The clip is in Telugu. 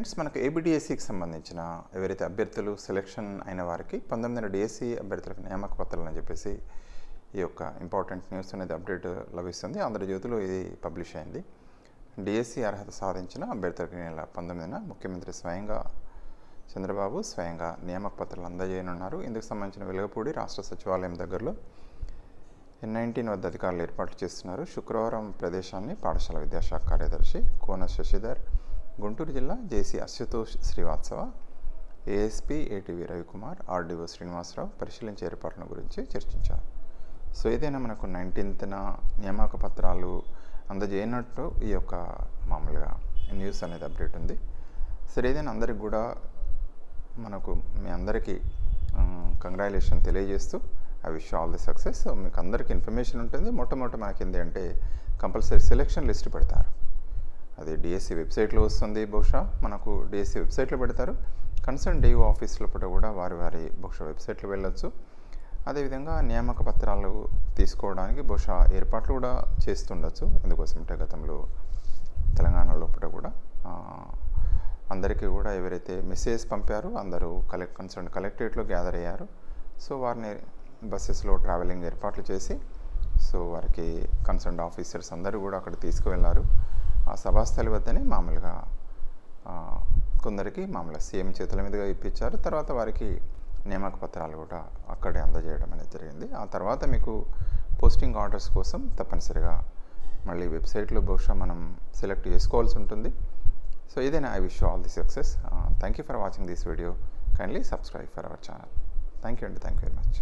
ఫ్రెండ్స్ మనకు ఏబిడిఎస్సికి సంబంధించిన ఎవరైతే అభ్యర్థులు సెలెక్షన్ అయిన వారికి పంతొమ్మిది డిఎస్సి అభ్యర్థులకు నియామక పత్రాలు అని చెప్పేసి ఈ యొక్క ఇంపార్టెంట్ న్యూస్ అనేది అప్డేట్ లభిస్తుంది. ఆంధ్రజ్యోతిలో ఇది పబ్లిష్ అయింది డిఎస్సి అర్హత సాధించిన అభ్యర్థులకు నెల పంతొమ్మిదిన ముఖ్యమంత్రి స్వయంగా చంద్రబాబు స్వయంగా నియామక పత్రాలు అందజేయనున్నారు. ఇందుకు సంబంధించిన వెలుగపూడి రాష్ట్ర సచివాలయం దగ్గరలో ఎన్ నైన్టీన్ వద్ద అధికారులు ఏర్పాటు చేస్తున్నారు. శుక్రవారం ప్రదేశాన్ని పాఠశాల విద్యాశాఖ కార్యదర్శి కోన శశిధర్ గుంటూరు జిల్లా JC Ashutosh Srivastava ASP ATV Ravikumar RDO Srinivasarao పరిశీలించే ఏర్పాట్ల గురించి చర్చించారు. సో ఏదైనా మనకు నైన్టీన్త్న నియామక పత్రాలు అందజేయనట్టు ఈ యొక్క మామూలుగా న్యూస్ అనేది అప్డేట్ ఉంది. సరే ఏదైనా అందరికి కూడా మనకు మీ అందరికీ కంగ్రాచులేషన్ తెలియజేస్తూ I wish all the success. మీకు అందరికీ ఇన్ఫర్మేషన్ ఉంటుంది. మొట్టమొదటి మనకి ఏంటి అంటే కంపల్సరీ సెలెక్షన్ లిస్ట్ పెడతారు. అది డిఎస్సి వెబ్సైట్లో వస్తుంది. బహుశా మనకు డిఎస్సి వెబ్సైట్లో పెడతారు. కన్సర్న్ డిఓ ఆఫీస్లో కూడా వారి వారి బహుశా వెబ్సైట్లో వెళ్ళొచ్చు. అదేవిధంగా నియామక పత్రాలు తీసుకోవడానికి బహుశా ఏర్పాట్లు కూడా చేస్తుండొచ్చు. ఎందుకోసమంటే గతంలో తెలంగాణ లోపల కూడా అందరికీ కూడా ఎవరైతే మెసేజ్ పంపారో అందరూ కలెక్ట్ కన్సర్న్ కలెక్టరేట్లో గ్యాదర్ అయ్యారు. సో వారిని బస్సెస్లో ట్రావెలింగ్ ఏర్పాట్లు చేసి సో వారికి కన్సర్న్ ఆఫీసర్స్ అందరూ కూడా అక్కడ తీసుకువెళ్ళారు. ఆ సభాస్థలి వద్దనే మామూలుగా కొందరికి మామూలుగా సీఎం చేతుల మీదుగా ఇప్పించారు. తర్వాత వారికి నియామక పత్రాలు కూడా అక్కడే అందజేయడం అనేది జరిగింది. ఆ తర్వాత మీకు పోస్టింగ్ ఆర్డర్స్ కోసం తప్పనిసరిగా మళ్ళీ వెబ్సైట్లో బహుశా మనం సెలెక్ట్ చేసుకోవాల్సి ఉంటుంది. సో ఇదేనా? I wish all the success. Thank you for watching this video. Kindly subscribe for our channel. Thank you అండి. Thank you very much.